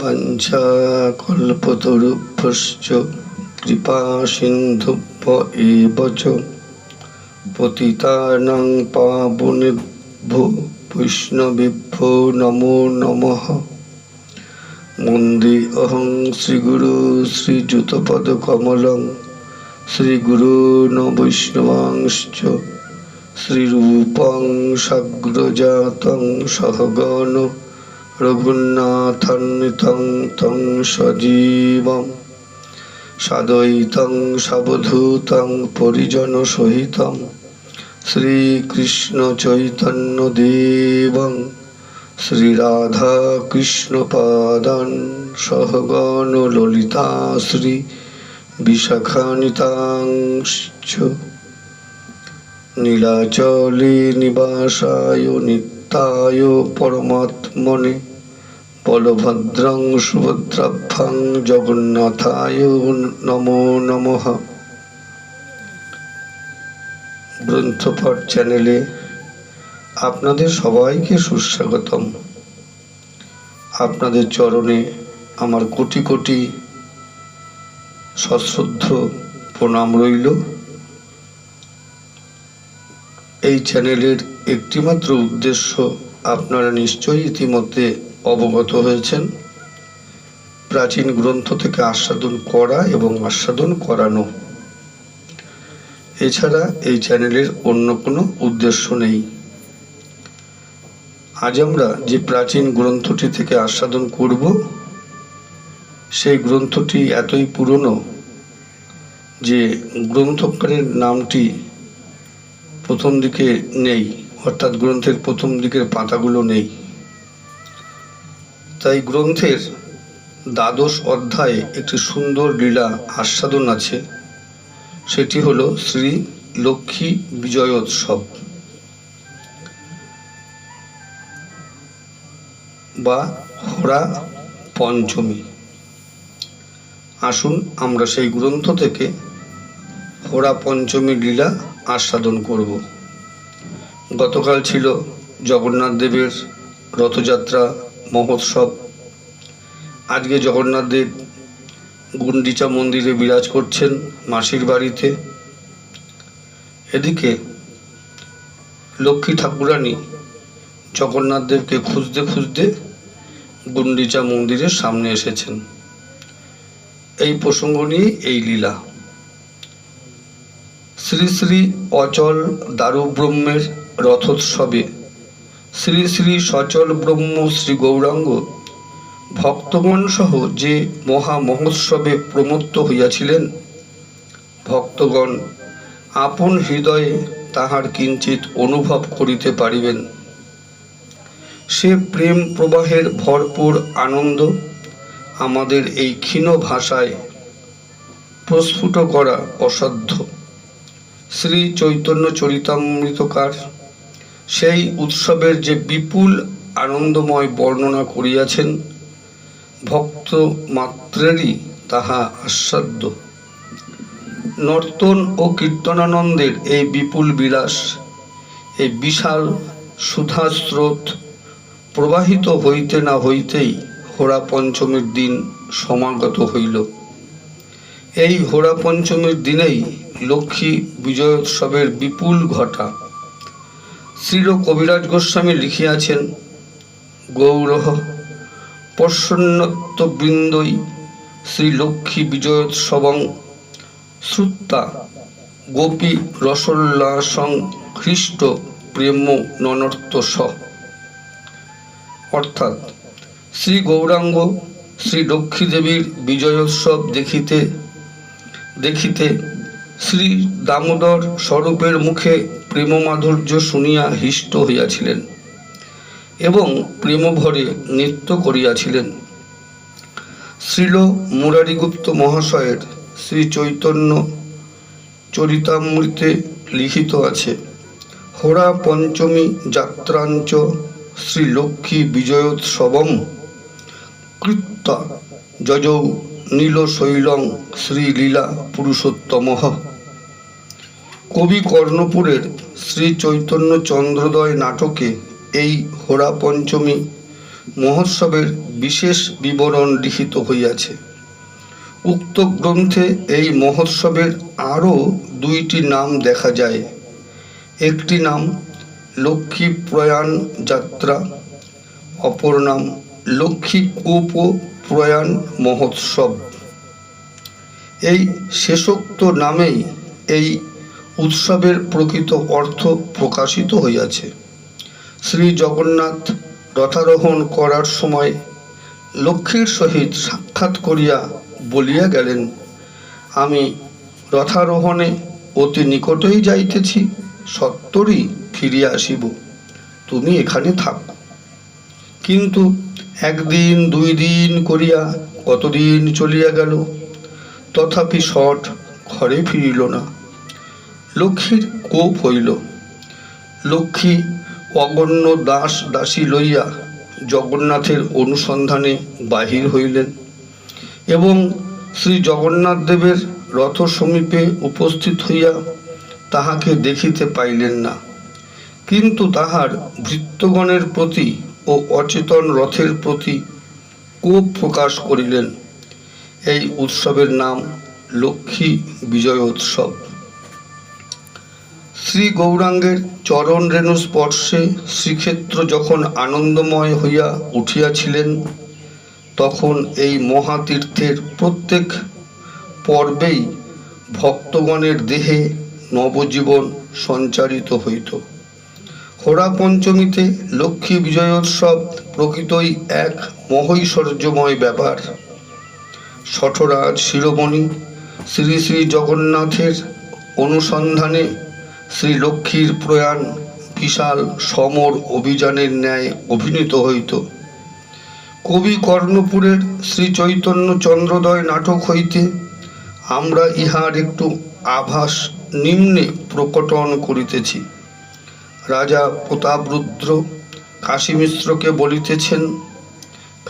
বাঞ্ছাকল্পতরুভ্যশ্চ কৃপা সিন্ধুভ্য এব চ পতিতানাং পাবনেভ্যো বৈষ্ণবেভ্যো নমো নমঃ। মন্দে অহং শ্রীগুরু শ্রীযুতপদকমলং শ্রীগুরুন বৈষ্ণবাংশ্চ শ্রীরূপং সাগ্রজাতং সহগণ রঘুনাথান্বিতং তং সজীবম সাদয়িতং সাবধূতং পরিজনসহিতং শ্রীকৃষ্ণচৈতন্যদেবং শ্রীরাধাকৃষ্ণপাদান সহগণ ললিতা শ্রী বিশাখানিতাংশ্চ নীলাচলে নিবাসায় নিত্যায় পরমাত্মনে বলভদ্রং সুভদ্রাভ্যাং জগন্নাথায় নমো নমঃ। গ্রন্থপাঠ চ্যানেলে আপনাদের সবাইকে সুস্বাগতম। আপনাদের চরণে আমার কোটি কোটি সশ্রদ্ধ প্রণাম রইল। এই চ্যানেলের একটিমাত্র উদ্দেশ্য আপনারা নিশ্চয়ই ইতিমধ্যে অবগত হয়েছেন। প্রাচীন গ্রন্থ থেকে আস্বাদন করা এবং আস্বাদন করানো। এছাড়া এই চ্যানেলের অন্য কোনো উদ্দেশ্য নেই। আজ আমরা যে প্রাচীন গ্রন্থটি থেকে আস্বাদন করব, সেই গ্রন্থটি এতই পুরনো যে গ্রন্থকারের নামটি প্রথম দিকে নেই, অর্থাৎ গ্রন্থের প্রথম দিকের পাতাগুলো নেই। তাই গ্রন্থের দ্বাদশ অধ্যায়ে একটি সুন্দর লীলা আস্বাদন আছে। সেটি হলো শ্রী লক্ষ্মী বিজয়োৎসব বা হরা পঞ্চমী। আসুন আমরা সেই গ্রন্থ থেকে হরা পঞ্চমী লীলা আস্বাদন করব। গতকাল ছিল জগন্নাথ দেবের রথযাত্রা মহোৎসব। আজকে জগন্নাথ দেব গুন্ডিচা মন্দিরে বিরাজ করছেন মাসির বাড়িতে। এদিকে লক্ষ্মী ঠাকুরানী জগন্নাথ দেবকে খুঁজতে খুঁজতে গুন্ডিচা মন্দিরের সামনে এসেছেন। এই প্রসঙ্গ নিয়ে এই লীলা। শ্রী শ্রী অচল দারু ব্রহ্মের রথোৎসবে শ্রী শ্রী সচল ব্রহ্ম শ্রী গৌরাঙ্গ ভক্তগণ সহ যে মহা মহোৎসবে প্রমত্ত হইয়াছিলেন, ভক্তগণ আপন হৃদয়ে তাহার কিঞ্চিত অনুভব করিতে পারিবেন। সে প্রেম প্রবাহের ভরপুর আনন্দ আমাদের এই ক্ষীণ ভাষায় প্রস্ফুট করা অসাধ্য। শ্রী চৈতন্য চরিতামৃতকার সেই উৎসবের যে বিপুল আনন্দময় বর্ণনা করিয়াছেন ভক্ত মাত্রেরই তাহা আস্বাদ্য নর্তন ও কীর্তনানন্দের এই বিপুল বিলাস, এই বিশাল সুধা স্রোত প্রবাহিত হইতে না হইতেই হোরা পঞ্চমীর দিন সমাগত হইল। এই হোরা পঞ্চমীর দিনেই লক্ষ্মী বিজয়োৎসবের বিপুল ঘটা শ্রীল কবিরাজ গোস্বামী লিখিয়াছেন, গৌরহ প্রসন্নত্ববৃন্দই শ্রীলক্ষ্মী বিজয়োৎসবং শ্রুত্তা গোপী রসোল্লাসং খ্রিস্ট প্রেম ননর্ত স। অর্থাৎ শ্রী গৌরাঙ্গ শ্রী লক্ষ্মী দেবীর বিজয়োৎসব দেখিতে দেখিতে শ্রী দামোদর স্বরূপের মুখে প্রেম মাধুর্য শুনিয়া হিষ্ট হইয়াছিলেন এবং প্রেমভরে নৃত্য করিয়াছিলেন। শ্রীল মুরারিগুপ্ত মহাশয়ের শ্রী চৈতন্য চরিতামৃতে লিখিত আছে হোরা পঞ্চমী যাত্রাঞ্চ শ্রী লক্ষ্মী বিজয়োৎসবম কৃত্তা যজৌ নীলশৈলং শ্রীলীলা পুরুষোত্তমঃ। কবি কর্ণপুরের শ্রী চৈতন্য চন্দ্রোদয় নাটকে এই হোরা পঞ্চমী মহোৎসবের বিশেষ বিবরণ লিখিত হইয়াছে। উক্ত গ্রন্থে এই মহোৎসবের আরও দুইটি নাম দেখা যায়। একটি নাম লক্ষ্মী প্রয়াণ যাত্রা, অপর নাম লক্ষ্মী কূপ প্রয়াণ মহোৎসব। এই শেষোক্ত নামেই এই উৎসবের প্রকৃত অর্থ প্রকাশিত হইয়াছে। শ্রী জগন্নাথ রথারোহণ করার সময় লক্ষ্মীর সহিত সাক্ষাৎ করিয়া বলিয়া গেলেন, আমি রথারোহণে অতি নিকটেই যাইতেছি, সত্তরই ফিরিয়া আসিব। তুমি এখানে থাকো। কিন্তু একদিন, দুই দিন করিয়া কতদিন চলিয়া গেল, তথাপি শট ঘরে ফিরিল না। লক্ষ্মীর কোপ হইল। লক্ষ্মী অগণ্য দাস দাসী লইয়া জগন্নাথের অনুসন্ধানে বাহির হইলেন এবং শ্রী জগন্নাথ দেবের রথ সমীপে উপস্থিত হইয়া তাহাকে দেখিতে পাইলেন না। কিন্তু তাহার ভৃত্যগণের প্রতি ও অচেতন রথের প্রতি কোপ প্রকাশ করিলেন। এই উৎসবের নাম লক্ষ্মী বিজয় উৎসব। শ্রী গৌরাঙ্গের চরণ রেণু স্পর্শে শ্রীক্ষেত্র যখন আনন্দময় হইয়া উঠিয়াছিলেন, তখন এই মহাতীর্থের প্রত্যেক পর্বেই ভক্তগণের দেহে নবজীবন সঞ্চারিত হইত। হোরা পঞ্চমীতে লক্ষ্মী বিজয়োৎসব প্রকৃতই এক মহৈশ্বর্যময় ব্যাপার। শঠরাজ শিরোমণি শ্রী শ্রী জগন্নাথের অনুসন্ধানে শ্রী লক্ষ্মীর প্রয়াণ বিশাল সমর অভিযানের ন্যায় অভিনীত হইত। কবি কর্ণপুরের শ্রী চৈতন্য চন্দ্রোদয় নাটক হইতে আমরা ইহার একটু আভাস নিম্নে প্রকটন করিতেছি। রাজা প্রতাপরুদ্র কাশী মিশ্রকে বলিতেছেন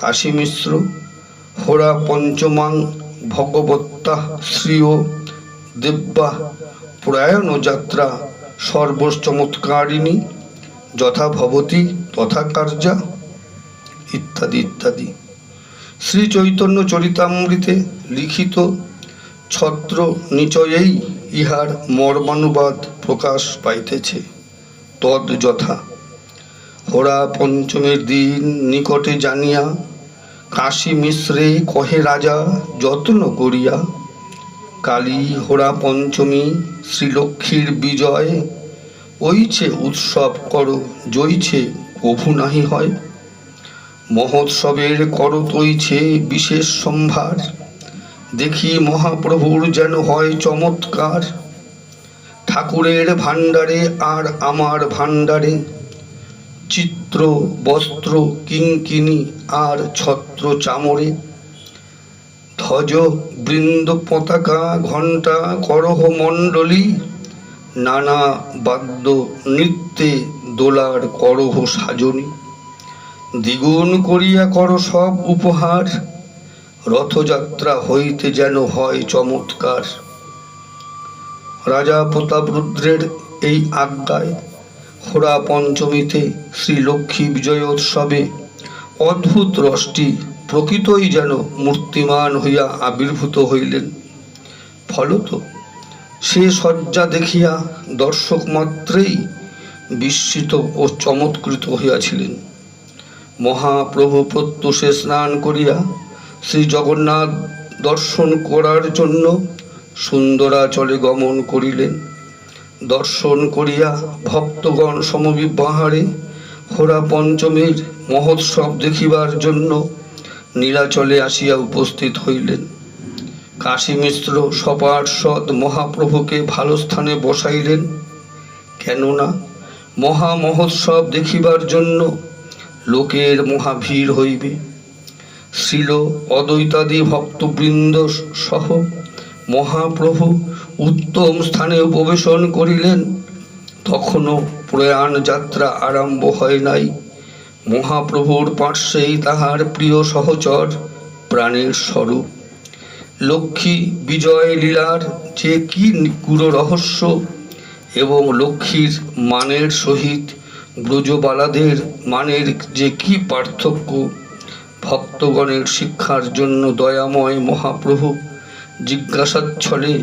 কাশী মিশ্র হোরা পঞ্চমাং ভগবত্তা শ্রীয় দেব্যা প্রয়াণ যাত্রা সর্বচমৎকারিণী যথা ভবতী তথা কার্যা ইত্যাদি ইত্যাদি। শ্রী চৈতন্য চরিতামৃতে লিখিত ছত্র নিচয়েই ইহার মর্মানুবাদ প্রকাশ পাইতেছে। তদ যথা হোরা পঞ্চমের দিন নিকটে জানিয়া, কাশী মিশ্রে কহে রাজা, যত্ন করিয়া কালী হোরা পঞ্চমী, শ্রীলক্ষ্মীর বিজয়। ওইছে উৎসব করো জইছে কভু নাহি হয়। মহোৎসবের কর তৈছে বিশেষ সম্ভার। দেখি মহাপ্রভুর যেন হয় চমৎকার। ঠাকুরের ভাণ্ডারে আর আমার ভাণ্ডারে। চিত্র, বস্ত্র কিঙ্কিনি আর ছত্র চামরে। ধ্বজ বৃন্দ পতাকা ঘণ্টা করহ মণ্ডলী, নানা বাদ্য নৃত্যে দোলার করহ সাজনী। দ্বিগুণ করিয়া কর সব উপহার, রথযাত্রা হইতে যেন হয় চমৎকার। রাজা প্রতাপরুদ্রের এই আজ্ঞায় হোরা পঞ্চমীতে শ্রী লক্ষ্মী বিজয়োৎসবে অদ্ভুত রসটি প্রকৃতই যেন মূর্তিমান হইয়া আবির্ভূত হইলেন। ফলত সে শয্যা দেখিয়া দর্শক মাত্রেই বিস্মিত ও চমৎকৃত হইয়াছিলেন। মহাপ্রভু প্রত্যুষে স্নান করিয়া শ্রী জগন্নাথ দর্শন করার জন্য সুন্দরাচলে গমন করিলেন। দর্শন করিয়া ভক্তগণ সমবিবাহারে হোরা পঞ্চমীর মহোৎসব দেখিবার জন্য নীলাচলে আসিয়া উপস্থিত হইলেন। কাশী মিশ্র সপার্ষদ মহাপ্রভুকে ভালো স্থানে বসাইলেন। কেননা মহা মহোৎসব দেখিবার জন্য লোকের মহা ভিড় হইবে। শ্রীল অদ্বৈতাদি ভক্তবৃন্দ সহ মহাপ্রভু উত্তম স্থানে উপবেশন করিলেন। তখনও প্রয়াণ যাত্রা আরম্ভ হয় নাই। মহাপ্রভুর পার্শ্বেই তাহার প্রিয় সহচর প্রাণের স্বরূপ। লক্ষ্মী বিজয় লীলার যে কি গুরু রহস্য এবং লক্ষ্মীর মানের সহিত ব্রজবালাদের মানের যে কি পার্থক্য, ভক্তগণের শিক্ষার জন্য দয়াময় মহাপ্রভু জিজ্ঞাসাচ্ছলে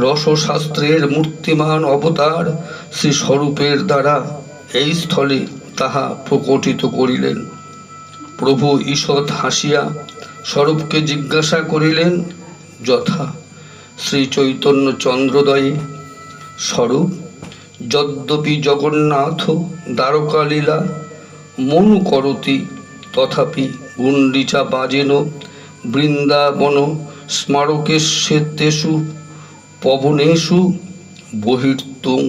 রসশাস্ত্রের মূর্তিমান অবতার শ্রী স্বরূপের দ্বারা এই স্থলে তাহা প্রকটিত করিলেন। প্রভু ঈষৎ হাসিয়া স্বরূপকে জিজ্ঞাসা করিলেন, যথা শ্রী চৈতন্য চন্দ্রদয়ে, স্বরূপ, যদ্যপি জগন্নাথ দ্বারকালীলা, মনু করতি তথাপি গুণ্ডিচা বাজেন বৃন্দাবন স্মারকেশেতেষু পবনেষু বহির্তুং।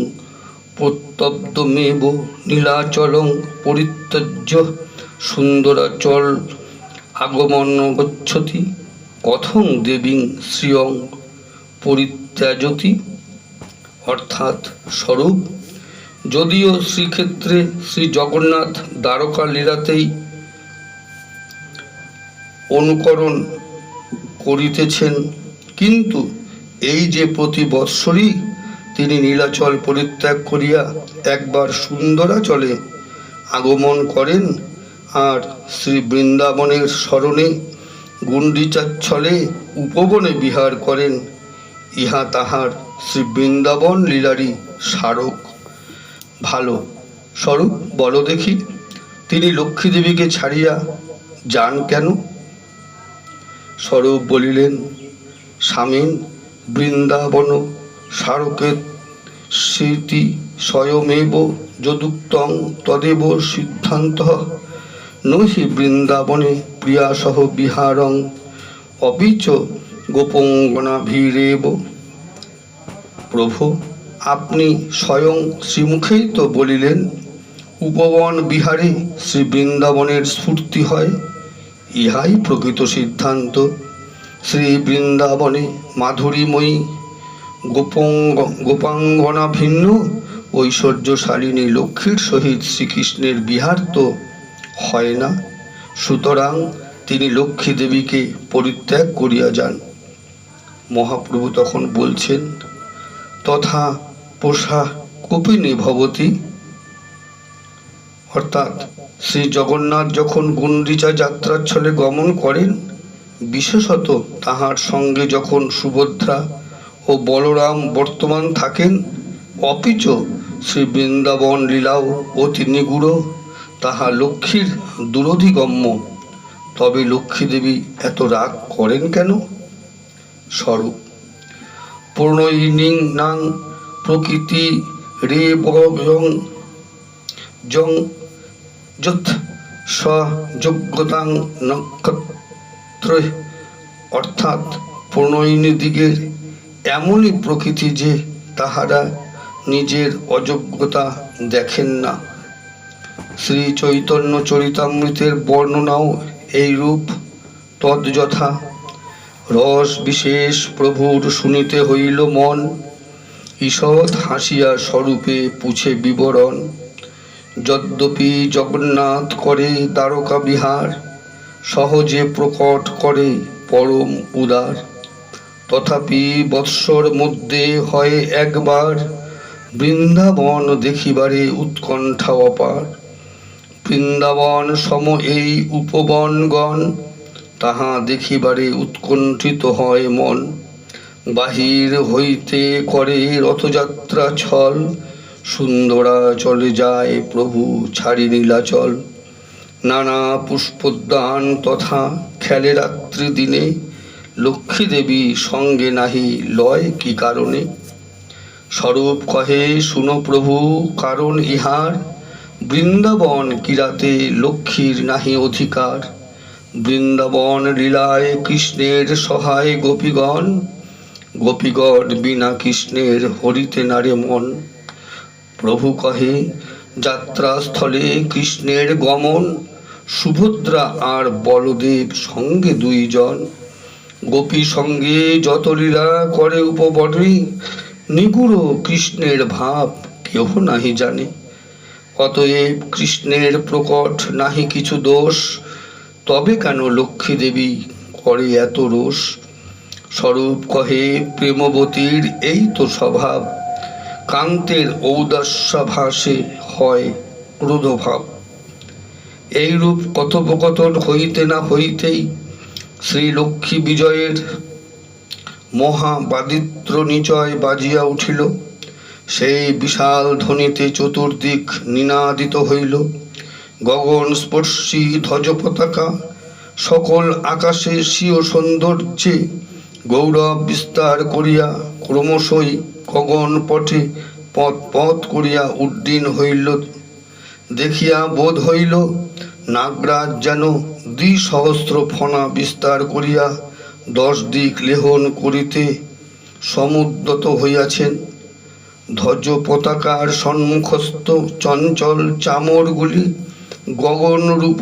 প্রত্যব্দমেব নীলাচলং পরিত্যজ্য সুন্দরাচল আগমন গচ্ছতি, কথং দেবীং শ্রিয়ং পরিত্যাজতি। অর্থাৎ স্বরূপ, যদিও শ্রীক্ষেত্রে শ্রী জগন্নাথ দ্বারকা লীলাতেই অনুকরণ করিতেছেন, কিন্তু এই যে প্রতি বৎসরই তিনি নীলাচল পরিত্যাগ করিয়া একবার সুন্দরাচলে আগমন করেন আর শ্রী বৃন্দাবনের স্মরণে গুণ্ডিচাচ্ছলে উপবনে বিহার করেন। ইহা তাহার শ্রী বৃন্দাবন লীলারই স্মারক। ভালো, স্বরূপ বলো দেখি, তিনি লক্ষ্মী দেবীকে ছাড়িয়া যান কেন? স্বরূপ বলিলেন, স্বামীন, বৃন্দাবন স্মারকের স্মৃতি স্বয়মেব যদুক্তং তদেব সিদ্ধান্ত। নহি বৃন্দাবনে প্রিয়াসহ বিহারং অপিচ গোপঙ্গনাভিরেব। প্রভু, আপনি স্বয়ং শ্রীমুখেই তো বলিলেন, উপবন বিহারে শ্রী বৃন্দাবনের স্ফূর্তি হয়, ইহাই প্রকৃত সিদ্ধান্ত। শ্রী বৃন্দাবনে মাধুরীময়ী গোপঙ্গ, গোপাঙ্গনা ভিন্ন, ঐশ্বর্যশালিনী লক্ষ্মীর সহিত শ্রীকৃষ্ণের বিহার তো হয় না। সুতরাং তিনি লক্ষ্মী দেবীকে পরিত্যাগ করিয়া যান। মহাপ্রভু তখন বলছেন, তথা পোষা কপিনী ভবতী? অর্থাৎ শ্রী জগন্নাথ যখন গুন্ডিচা যাত্রার ছলে গমন করেন, বিশেষত তাহার সঙ্গে যখন সুভদ্রা ও বলরাম বর্তমান থাকেন অপিচ শ্রী বৃন্দাবন লীলাও অতি নিগুড়, তাহা লক্ষ্মীর দুরধিগম্য। তবে লক্ষ্মী দেবী এত রাগ করেন কেন? স্বরূপ, প্রণয়িনীং প্রকৃতি রে বং জং নক্ষত্র। অর্থাৎ প্রণয়িনী দিগের এমনই প্রকৃতি যে তাহারা নিজের অযোগ্যতা দেখেন না। শ্রী চৈতন্য চরিতামৃতের বর্ণনাও এই রূপ। তদ্যথা রস বিশেষ প্রভুর শুনিতে হইল মন। ঈষৎ হাসিয়া স্বরূপে পুছে বিবরণ। যদ্যপি জগন্নাথ করে দ্বারকা বিহার, সহজে প্রকট করে পরম উদার। তথাপি বৎসর মধ্যে হয় একবার বৃন্দাবন দেখিবারে উৎকণ্ঠা অপার। বৃন্দাবন সম এই উপবনগণ, তাহা দেখিবারে উৎকণ্ঠিত হয় মন। বাহির হইতে করে রথযাত্রা ছল সুন্দরা চলে যায় প্রভু ছাড়ি নীলাচল। নানা পুষ্পোদ্যান তথা খেলে রাত্রি দিনে লক্ষ্মী দেবী সঙ্গে নাহি লয় কি কারণে? স্বরূপ কহে, শুনো প্রভু, কারণ ইহার। বৃন্দাবন কিরাতে লক্ষ্মীর নাহি অধিকার। বৃন্দাবন লীলায় কৃষ্ণের সহায় গোপীগণ। গোপীগণ বিনা কৃষ্ণের হরিতে নারে মন। প্রভু কহে, যাত্রাস্থলে কৃষ্ণের গমন। সুভদ্রা আর বলদেব সঙ্গে দুইজন। গোপী সঙ্গে যত লীলা করে উপবনে নিগুড় কৃষ্ণের ভাব কেহ নাহি জানে। অতএব কৃষ্ণের প্রকট নাহি কিছু দোষ, তবে কেন লক্ষ্মী দেবী করে এত রোষ? স্বরূপ কহে প্রেমবতীর, এই তো স্বভাব। কান্তের ঔদাস্যাভাসে হয় ক্রোধভাব। এইরূপ কথোপকথন হইতে না হইতেই শ্রী লক্ষ্মী বিজয়ের মহাবাদিত্র নিচয় বাজিয়া উঠিল। সেই বিশাল ধ্বনিতে চতুর্দিক নিনাদিত হইল। গগন স্পর্শী ধ্বজ পতাকা সকল আকাশে স্বীয় সৌন্দর্যে গৌরব বিস্তার করিয়া ক্রমশই গগন পথে পথ পথ করিয়া উড্ডীন হইল। দেখিয়া বোধ হইল, নাগরাজ যেন দ্বিসহস্র ফণা বিস্তার করিয়া দশ দিক লেহন করিতে সমুদ্রত হইয়াছেন। ধ্বজ পতাকার সম্মুখস্থ চঞ্চল চামরগুলি গগনরূপ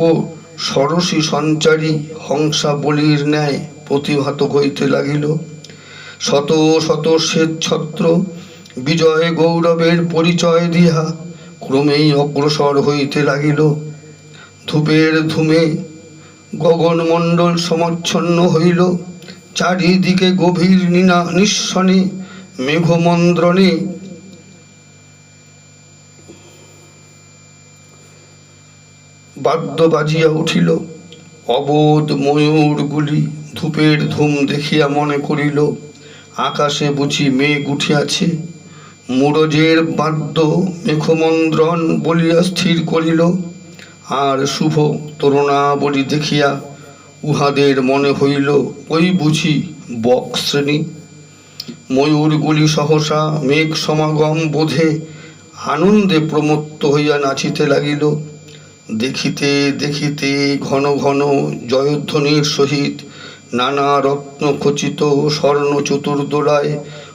সরসী সঞ্চারী হংসাবলীর ন্যায় প্রতিভাত হইতে লাগিল। শত শত শ্বেতছত্র বিজয় গৌরবের পরিচয় দিয়া ক্রমেই অগ্রসর হইতে লাগিল। ধূপের ধুমে গগনমণ্ডল সমচ্ছন্ন হইল। চারিদিকে গভীর নিনা নিঃসনে মেঘমন্দ্রণে। বাদ্য বাজিয়া উঠিল। অবোধ ময়ূরগুলি ধূপের ধুম দেখিয়া মনে করিল, আকাশে বুঝি মেঘ উঠিয়াছে। মুরজের বাদ্য মেঘমন্দ্রণ বলিয়া স্থির করিল। আর শুভ তরুণাবলী দেখিয়া উহাদের মনে হইল, ওই বুঝি বক শ্রেণি। ময়ূরগুলি সহসা মেঘ সমাগম বোধে আনন্দে প্রমত্ত হইয়া নাচিতে লাগিল। দেখিতে দেখিতে ঘন ঘন জয়ধ্বনির সহিত নানা রত্ন খচিত স্বর্ণ চতুর্দোলায়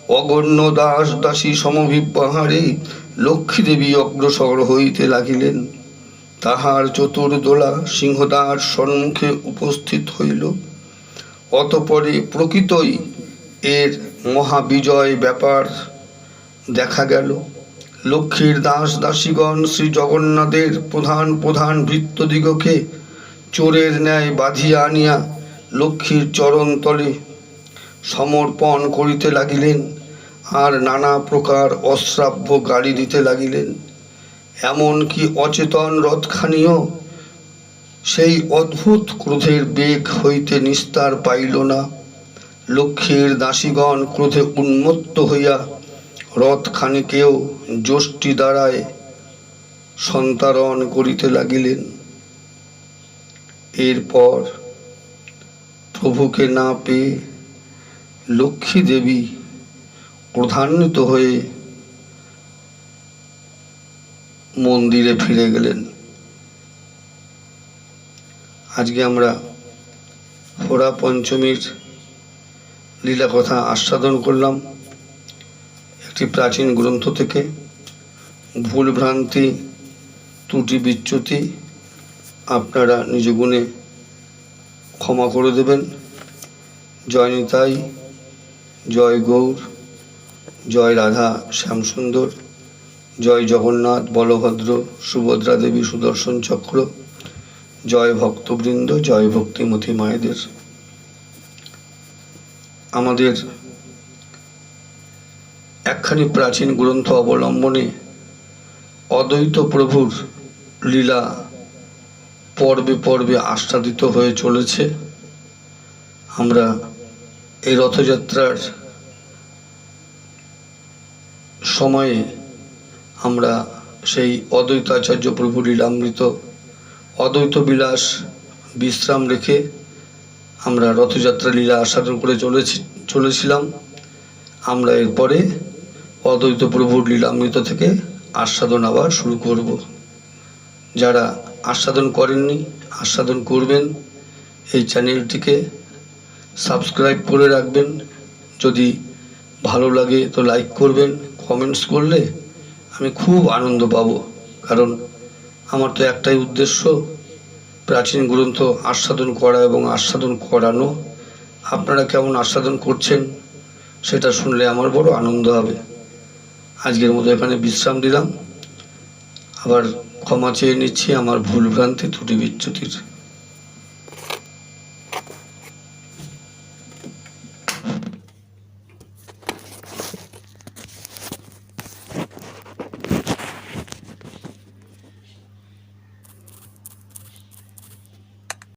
অগণ্য দাস দাসী সমবিবাহারে লক্ষ্মীদেবী অগ্রসর হইতে লাগিলেন। তাহার চতুর্দোলা সিংহদার সম্মুখে উপস্থিত হইল। অতপরে প্রকৃতই এর মহাবিজয় ব্যাপার দেখা গেল। লক্ষ্মীর দাস দাসীগণ শ্রী জগন্নাথের প্রধান প্রধান ভৃত্যদিগকে চোরের ন্যায় বাঁধিয়া আনিয়া লক্ষ্মীর চরণতলে সমর্পণ করিতে লাগিলেন আর নানা প্রকার অশ্রাব্য গাড়ি দিতে লাগিলেন। এমনকি অচেতন রথখানিও সেই অদ্ভুত ক্রোধের বেগ হইতে নিস্তার পাইল না। লক্ষ্মীর দাসীগণ ক্রোধে উন্মত্ত হইয়া রথখানিকেও যষ্টি দ্বারায় সন্তারণ করিতে লাগিলেন। এরপর প্রভুকে না পেয়ে লক্ষ্মী দেবী প্রধান্বিত হয়ে মন্দিরে ফিরে গেলেন। আজকে আমরা হোরা পঞ্চমীর লীলা কথা আস্বাদন করলাম। একটি প্রাচীন গ্রন্থ থেকে ভুল ভ্রান্তি, ত্রুটি বিচ্যুতি আপনারা নিজ গুণে ক্ষমা করে দেবেন। জয় নিতাই, জয় গৌর, জয় রাধা শ্যামসুন্দর। জয় জগন্নাথ, বলভদ্র, সুভদ্রা দেবী, সুদর্শন চক্র, জয় ভক্তবৃন্দ, জয় ভক্তিমতী মায়েদের। আমাদের একখানি প্রাচীন গ্রন্থ অবলম্বনে অদ্বৈত প্রভুর লীলা পর্বে পর্বে আস্বাদিত হয়ে চলেছে। আমরা এই রথযাত্রার সময়ে আমরা সেই অদ্বৈতাচার্য প্রভু লীলামৃত অদ্বৈত বিলাস বিশ্রাম রেখে আমরা রথযাত্রা লীলা আস্বাদন করে চলেছি, চলেছিলাম। আমরা এরপরে অদ্বৈত প্রভুর লীলামৃত থেকে আস্বাদন আবার শুরু করব। যারা আস্বাদন করেননি, আস্বাদন করবেন। এই চ্যানেলটিকে সাবস্ক্রাইব করে রাখবেন। যদি ভালো লাগে তো লাইক করবেন, কমেন্টস করলে আমি খুব আনন্দ পাবো। কারণ আমার তো একটাই উদ্দেশ্য, প্রাচীন গ্রন্থ আস্বাদন করা এবং আস্বাদন করানো। আপনারা কেমন আস্বাদন করছেন সেটা শুনলে আমার বড় আনন্দ হবে। আজকের মতো এখানে বিশ্রাম দিলাম। আবার ক্ষমা চেয়ে নিচ্ছি আমার ভুলভ্রান্তি ত্রুটি বিচ্যুতির।